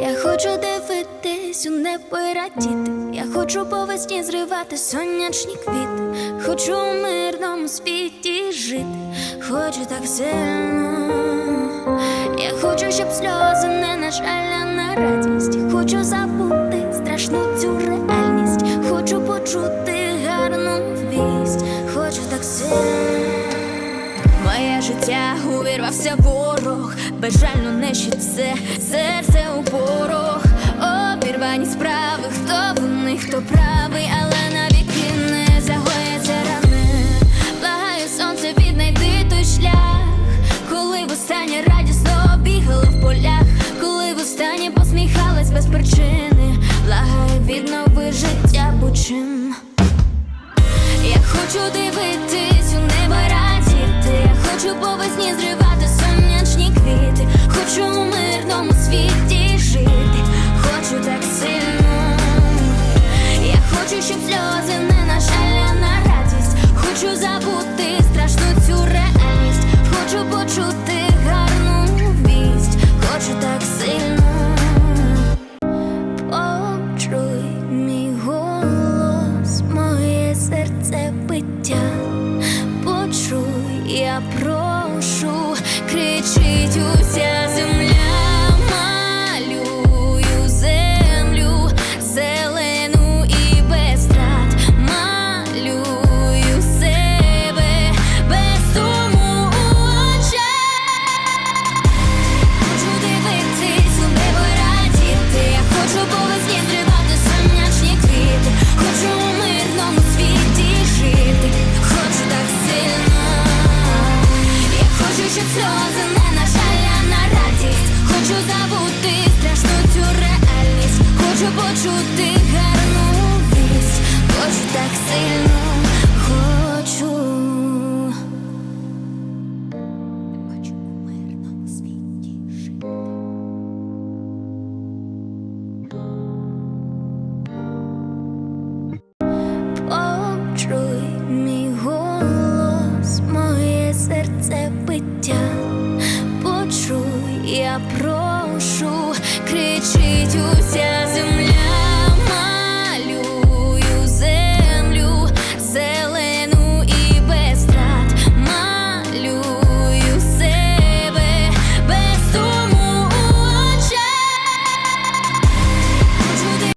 Я хочу дивитись у небо і радіти. Я хочу по весні зривати сонячні квіти. Хочу у мирному світі жити. Хочу так сильно. Я хочу, щоб сльози не на жаль, а на радість. Хочу забути життя увірвався ворог, безжально нищить все, серце у порог, обірвані справи, хто винний, хто правий, але навіки не загояться рани. Благаю, сонце, віднайди той шлях, коли востаннє радісно бігала в полях, коли востаннє посміхалась без причини, благаю, віднови життя будь-чим. Я хочу дивитись прошу, кричить уся сльози не на на радість. Хочу забути страшну цю реальність. Хочу почути я прошу, кричить уся.